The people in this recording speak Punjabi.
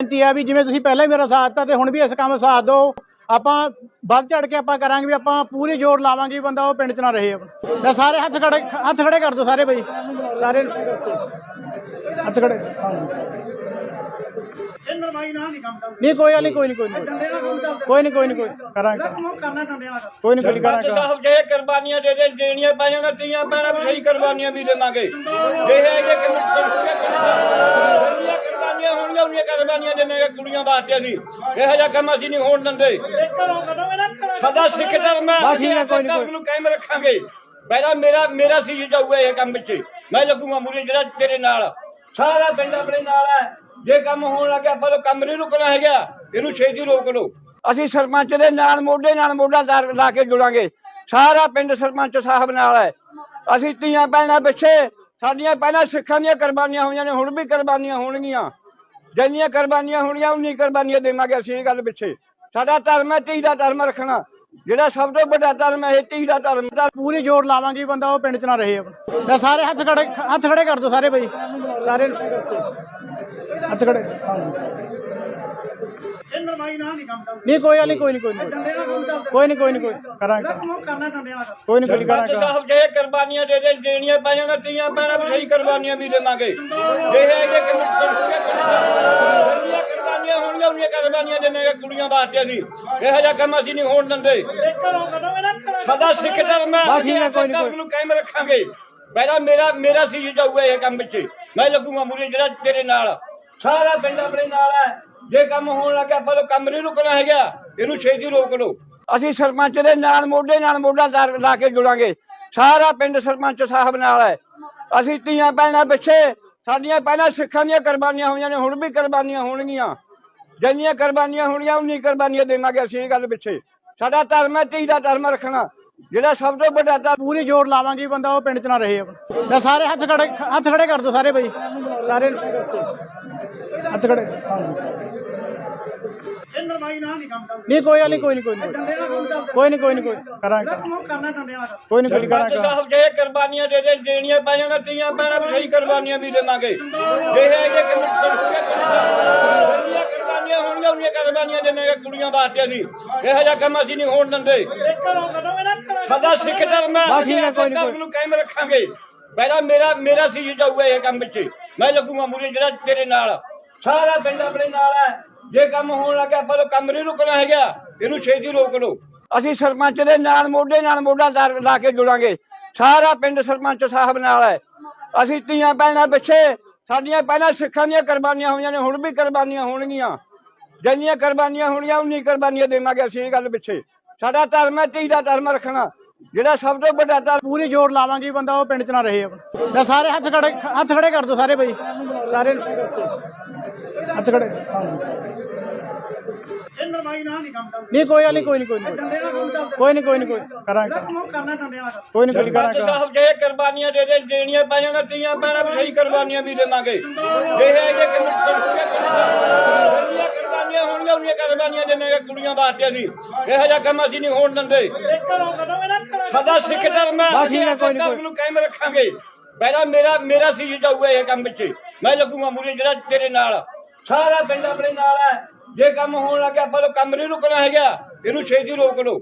ਬੇਨਤੀ ਆ ਵੀ ਜਿਵੇਂ ਤੁਸੀਂ ਪਹਿਲਾਂ ਹੀ ਮੇਰਾ ਸਾਥ ਦਿੱਤਾ ਤੇ ਹੁਣ ਵੀ ਇਸ ਕੰਮ ਸਾਥ ਦਿਓ। ਆਪਾਂ ਵੱਧ ਚੜ ਕੇ ਆਪਾਂ ਕਰਾਂਗੇ ਵੀ ਆਪਾਂ ਪੂਰੀ ਜ਼ੋਰ ਲਾਵਾਂਗੇ ਬੰਦਾ ਉਹ ਪਿੰਡ 'ਚ ਨਾ ਰਹੇ ਆਪਣਾ। ਤੇ ਸਾਰੇ ਹੱਥ ਖੜੇ ਹੱਥ ਖੜੇ ਕਰ ਦਿਓ ਸਾਰੇ ਬਈ। ਸਾਰੇ ਹੱਥ ਖੜੇ। ਇਹ ਨਰਮਾਈ ਨਾਲ ਨਹੀਂ ਕੰਮ ਚੱਲਦਾ ਨਹੀਂ ਕੋਈ ਨਹੀਂ ਕੋਈ ਨਹੀਂ। ਕੋਈ ਨਹੀਂ ਕੋਈ ਨਹੀਂ ਕੋਈ ਨਹੀਂ। ਕੋਈ ਕਰਾਂਗੇ। ਕੋਈ ਨਹੀਂ ਕੋਈ ਕਰਾਂਗੇ ਸਾਹਿਬ ਜੇ ਕੁਰਬਾਨੀਆਂ ਦੇ ਦੇ ਦੇਣੀਆਂ ਪਾਈਆਂ ਨਾ ਤੀਆਂ ਪੈਣਾ ਵੀ ਸਹੀ ਕੁਰਬਾਨੀਆਂ ਵੀ ਦੇਵਾਂਗੇ। ਇਹ ਹੈ ਕਿ ਉਹਨੀਆਂ ਕੁਰਬਾਨੀਆਂ ਦੇਵਾਂਗੇ ਕੁੜੀਆਂ ਵਾਸਤੇ ਵੀ ਇਹੋ ਜਿਹਾ ਕੰਮ ਅਸੀਂ ਨਹੀਂ ਹੋਣ ਦਿੰਦੇ। ਸਾਡਾ ਸਿੱਖ ਧਰਮ ਹੈ ਕੋਈ ਨੀ, ਧਰਮ ਨੂੰ ਕਾਇਮ ਰੱਖਾਂਗੇ। ਪਹਿਲਾਂ ਮੇਰਾ ਮੇਰਾ ਸੀ ਜਾਊਗਾ ਇਹ ਕੰਮ ਵਿੱਚ ਮੈਂ ਲੱਗੂਗਾ ਮੂਰੇ ਜਿਹੜਾ ਤੇਰੇ ਨਾਲ। ਸਾਰਾ ਪਿੰਡ ਆਪਣੇ ਨਾਲ ਹੈ। ਜੇ ਕੰਮ ਹੋਣ ਲੱਗਿਆ ਨੂੰ ਕੰਮ ਨਹੀਂ ਰੁਕਣਾ ਹੈਗਾ। ਇਹਨੂੰ ਛੇਤੀ ਰੋਕ ਲਓ। ਅਸੀਂ ਸਰਪੰਚ ਦੇ ਨਾਲ ਮੋਢੇ ਨਾਲ ਮੋਢਾ ਲਾ ਕੇ ਜੁੜਾਂਗੇ। ਸਾਰਾ ਪਿੰਡ ਸਰਪੰਚ ਸਾਹਿਬ ਨਾਲ ਹੈ। ਅਸੀਂ ਧੀਆਂ ਭੈਣਾਂ ਪਿੱਛੇ ਸਾਡੀਆਂ ਪਹਿਲਾਂ ਸਿੱਖਾਂ ਦੀਆਂ ਕੁਰਬਾਨੀਆਂ ਹੋਈਆਂ ਨੇ ਹੁਣ ਵੀ ਕੁਰਬਾਨੀਆਂ ਹੋਣਗੀਆਂ। ਜਿੰਨੀਆਂ ਕੁਰਬਾਨੀਆਂ ਹੋਣੀਆਂ ਉਨੀ ਕੁਰਬਾਨੀਆਂ ਦੇਵਾਂਗੇ ਅਸੀਂ ਇਹ ਗੱਲ ਪਿੱਛੇ। ਸਾਡਾ ਧਰਮ ਹੈ, ਧੀ ਦਾ ਧਰਮ ਰੱਖਣਾ। ਜਿਹੜਾ ਸਭ ਤੋਂ ਵੱਡਾ ਧਰਮ ਹੈ, ਇਹ ਧੀ ਦਾ ਧਰਮ ਦਾ ਪੂਰੀ ਜ਼ੋਰ ਲਾਵਾਂਗੇ ਵੀ ਬੰਦਾ ਉਹ ਪਿੰਡ 'ਚ ਨਾ ਰਹੇ ਆਪਣਾ। ਤੇ ਸਾਰੇ ਹੱਥ ਖੜੇ ਹੱਥ ਖੜੇ ਕਰ ਦਿਓ ਸਾਰੇ ਬਈ। ਸਾਰੇ ਹੱਥ ਖੜੇ। ਨਰਮਾਈ ਨਾਲ ਨਹੀਂ ਕੰਮ ਚੱਲਦਾ। ਨਹੀਂ ਕੋਈ ਗੱਲ ਨਹੀਂ ਕੋਈ ਨਹੀਂ ਕੋਈ ਨਹੀਂ। ਡੰਡੇ ਨਾਲ ਕੰਮ ਚੱਲਦਾ। ਕੋਈ ਨਹੀਂ ਕੋਈ ਨਹੀਂ ਕੋਈ ਕਰਾਂਗੇ। ਕੰਮ ਕਰਨਾ ਡੰਡੇ ਨਾਲ ਕੋਈ ਨਹੀਂ ਕੋਈ ਕਰਾਂਗੇ। ਸਾਹਿਬ ਜੇ ਕੁਰਬਾਨੀਆਂ ਦੇ ਦੇ ਦੇਣੀਆਂ ਪਾਈਆਂ ਨਾ ਤੀਆਂ ਪੈਣਾ ਵੀ ਸਹੀ ਕੁਰਬਾਨੀਆਂ ਵੀ ਦੇਵਾਂਗੇ। ਇਹ ਹੈ ਕਿ ਕੁਰਬਾਨੀਆਂ ਹੋਣਗੀਆਂ ਉਹਨੀਆਂ ਕੁਰਬਾਨੀਆਂ ਦੇਵਾਂਗੇ ਕੁੜੀਆਂ ਵਾਸਤੇ ਵੀ ਇਹੋ ਜਿਹਾ ਕੰਮ ਅਸੀਂ ਨਹੀਂ ਹੋਣ ਦਿੰਦੇ। ਇਹ ਸਾਡਾ ਸਿੱਖ ਧਰਮ ਹੈ ਨੀ, ਧਰਮ ਕੋਈ। ਨੂੰ ਕਾਇਮ ਰੱਖਾਂਗੇ। ਪਹਿਲਾਂ ਮੇਰਾ ਮੇਰਾ ਸੀ ਜਾਊਗਾ ਇਹ ਕੰਮ ਵਿੱਚ। ਮੈਂ ਲੱਗੂਗਾ ਮੂਰੇ ਜਿਹੜਾ ਤੇਰੇ ਨਾਲ ਸਾਰਾ ਪਿੰਡ ਆਪਣੇ ਨਾਲ ਹੈ ਜੇ ਕੰਮ ਹੋਣ ਲੱਗਿਆ ਨੂੰ ਕੰਮ ਨਹੀਂ ਰੁਕਣਾ ਹੈਗਾ। ਇਹਨੂੰ ਛੇਤੀ ਰੋਕ ਲਓ। ਅਸੀਂ ਸਰਪੰਚ ਦੇ ਨਾਲ ਮੋਢੇ ਨਾਲ ਮੋਢਾ ਲਾ- ਲਾ ਕੇ ਜੁੜਾਂਗੇ। ਸਾਰਾ ਪਿੰਡ ਸਰਪੰਚ ਸਾਹਿਬ ਨਾਲ ਹੈ। ਅਸੀਂ ਧੀਆਂ ਭੈਣਾਂ ਪਿੱਛੇ ਸਾਡੀਆਂ ਪਹਿਲਾਂ ਸਿੱਖਾਂ ਦੀਆਂ ਕੁਰਬਾਨੀਆਂ ਹੋਈਆਂ ਨੇ ਹੁਣ ਵੀ ਕੁਰਬਾਨੀਆਂ ਹੋਣਗੀਆਂ। ਜਿੰਨੀਆਂ ਕੁਰਬਾਨੀਆਂ ਹੋਣਗੀਆਂ ਉਨੀ ਕੁਰਬਾਨੀਆਂ ਦੇਵਾਂਗੇ ਅਸੀਂ ਇਹ ਗੱਲ ਪਿੱਛੇ। ਸਾਡਾ ਧਰਮ ਹੈ ਧੀ ਦਾ ਧਰਮ ਰੱਖਣਾ। ਜਿਹੜਾ ਸਭ ਤੋਂ ਵੱਡਾ ਧਰਮ ਪੂਰੀ ਜ਼ੋਰ ਲਾਵਾਂਗੇ ਬੰਦਾ ਉਹ ਪਿੰਡ 'ਚ ਨਾ ਰਹੇ ਆਪਣਾ। ਤੇ ਸਾਰੇ ਹੱਥ ਖੜੇ ਹੱਥ ਖੜੇ ਕਰ ਦਿਓ ਸਾਰੇ ਬਈ। ਸਾਰੇ ਹੱਥ ਖੜੇ। ਇਹ ਨਰਮਾਈ ਨਾਲ ਨਹੀਂ ਕੰਮ ਚੱਲਦਾ। ਨਹੀਂ ਕੋਈ ਗੱਲ ਨਹੀਂ ਕੋਈ ਨਹੀਂ ਕੋਈ ਨਹੀਂ। ਡੰਡੇ ਨਾਲ ਕੰਮ ਚੱਲਦਾ। ਕੋਈ ਨਹੀਂ ਕੋਈ ਨਹੀਂ ਕੋਈ ਕਰਾਂਗੇ ਕੰਮ ਕਰਨਾ ਡੰਡੇ ਨਾਲ ਕੋਈ ਨਹੀਂ ਕੋਈ ਕਰਾਂਗੇ ਸਾਹਿਬ ਜੇ ਕੁਰਬਾਨੀਆਂ ਦੇ ਦੇ ਦੇਣੀਆਂ ਪਾਈਆਂ ਨਾ ਤੀਆਂ ਪੈਣਾ ਸਹੀ ਕੁਰਬਾਨੀਆਂ ਵੀ ਦੇਵਾਂਗੇ। ਇਹ ਹੈ ਕਿ ਕੁਰਬਾਨੀਆਂ ਹੋਣਗੀਆਂ ਉਹਨੀਆਂ ਕੁਰਬਾਨੀਆਂ ਦੇਵਾਂਗੇ ਕੁੜੀਆਂ ਵਾਸਤੇ ਵੀ ਇਹੋ ਜਿਹਾ ਕੰਮ ਅਸੀਂ ਨਹੀਂ ਹੋਣ ਦਿੰਦੇ। ਇਹ ਸਾਡਾ ਸਿੱਖ ਧਰਮ ਹੈ ਕੋਈ। ਧਰਮ ਨੂੰ ਕਾਇਮ ਰੱਖਾਂਗੇ। ਪਹਿਲਾਂ ਮੇਰਾ ਮੇਰਾ ਸੀ ਜਾਊਗਾ ਇਹ ਕੰਮ ਵਿੱਚ। ਮੈਂ ਲੱਗੂਗਾ ਮੂਰੇ ਜਿਹੜਾ ਤੇਰੇ ਨਾਲ ਸਾਰਾ ਪਿੰਡ ਆਪਣੇ ਨਾਲ ਜੇ ਕੰਮ ਹੋਣ ਲੱਗਿਆ, ਪਰ ਕੰਮ ਨਹੀਂ ਰੁਕਣਾ ਹੈਗਾ। ਇਹਨੂੰ ਛੇਤੀ ਰੋਕ ਲਓ। ਅਸੀਂ ਸਰਪੰਚ ਦੇ ਨਾਲ ਮੋਢੇ ਨਾਲ ਮੋਢਾ ਲਾ- ਲਾ ਕੇ ਜੁੜਾਂਗੇ। ਸਾਰਾ ਪਿੰਡ ਸਰਪੰਚ ਸਾਹਿਬ ਨਾਲ ਹੈ। ਅਸੀਂ ਧੀਆਂ ਭੈਣਾਂ ਪਿੱਛੇ, ਸਾਡੀਆਂ ਪਹਿਲਾਂ ਸਿੱਖਾਂ ਦੀਆਂ ਕੁਰਬਾਨੀਆਂ ਹੋਈਆਂ ਨੇ, ਹੁਣ ਵੀ ਕੁਰਬਾਨੀਆਂ ਹੋਣਗੀਆਂ। ਜਿੰਨੀਆਂ ਕੁਰਬਾਨੀਆਂ ਹੋਣਗੀਆਂ ਉਨੀ ਕੁਰਬਾਨੀਆਂ ਦੇਵਾਂਗੇ ਅਸੀਂ ਇਹ ਗੱਲ ਪਿੱਛੇ। ਸਾਡਾ ਧਰਮ ਹੈ, ਧੀ ਦਾ ਧਰਮ ਰੱਖਣਾ। ਜਿਹੜਾ ਸਭ ਤੋਂ ਵੱਡਾ ਧਰਮ ਪੂਰੀ ਜ਼ੋਰ ਲਾਵਾਂਗੇ ਬੰਦਾ, ਉਹ ਪਿੰਡ 'ਚ ਨਾ ਰਹੇ ਆਪਣਾ। ਤੇ ਸਾਰੇ ਹੱਥ ਖੜੇ ਹੱਥ ਖੜੇ ਕਰ ਦਿਓ ਸਾਰੇ ਬਈ। ਸਾਰੇ ਹੱਥ ਖੜੇ। ਨਹੀਂ, ਕੋਈ ਗੱਲ ਨਹੀਂ, ਕੋਈ ਨਹੀਂ ਕੋਈ ਨਹੀਂ। ਕੋਈ ਨਹੀਂ ਕੋਈ ਨਹੀਂ, ਕੋਈ ਕਰਾਂਗੇ ਕੋਈ ਨਹੀਂ, ਕੋਈ ਕਰਾਂਗੇ ਸਾਹਿਬ ਜੇ ਕੁਰਬਾਨੀਆਂ ਦੇ ਦੇਣੀਆਂ ਪਾਈਆਂ ਨਾ ਤੀਆਂ ਪੈਣਾ, ਵੀ ਸਹੀ ਕੁਰਬਾਨੀਆਂ ਵੀ ਦੇਵਾਂਗੇ। ਇਹ ਕਿ ਉਹਨੀਆਂ ਕੁੜੀਆਂ ਵਾਸਤੇ ਵੀ ਇਹੋ ਜਿਹਾ ਕੰਮ ਅਸੀਂ ਨਹੀਂ ਹੋਣ ਦਿੰਦੇ। ਸਾਡਾ ਸਿੱਖ ਧਰਮ ਹੈ। ਬਸ ਠੀਕ ਹੈ, ਕੋਈ ਨੀ, ਕੋਈ। ਧਰਮ ਨੂੰ ਕਾਇਮ ਰੱਖਾਂਗੇ। ਪਹਿਲਾਂ ਮੇਰਾ ਮੇਰਾ ਸੀ ਜਾਊਗਾ ਇਹ ਕੰਮ ਵਿੱਚ ਮੈਂ ਲੱਗੂਗਾ ਮੂਰੇ ਜਿਹੜਾ ਤੇਰੇ ਨਾਲ। ਸਾਰਾ ਪਿੰਡ ਆਪਣੇ ਨਾਲ ਹੈ। ਜੇ ਕੰਮ ਹੋਣ ਲੱਗਿਆ ਆਪਾਂ ਨੂੰ ਕੰਮ ਨਹੀਂ ਰੁਕਣਾ ਹੈਗਾ। ਇਹਨੂੰ ਛੇਤੀ ਰੋਕ ਲਓ।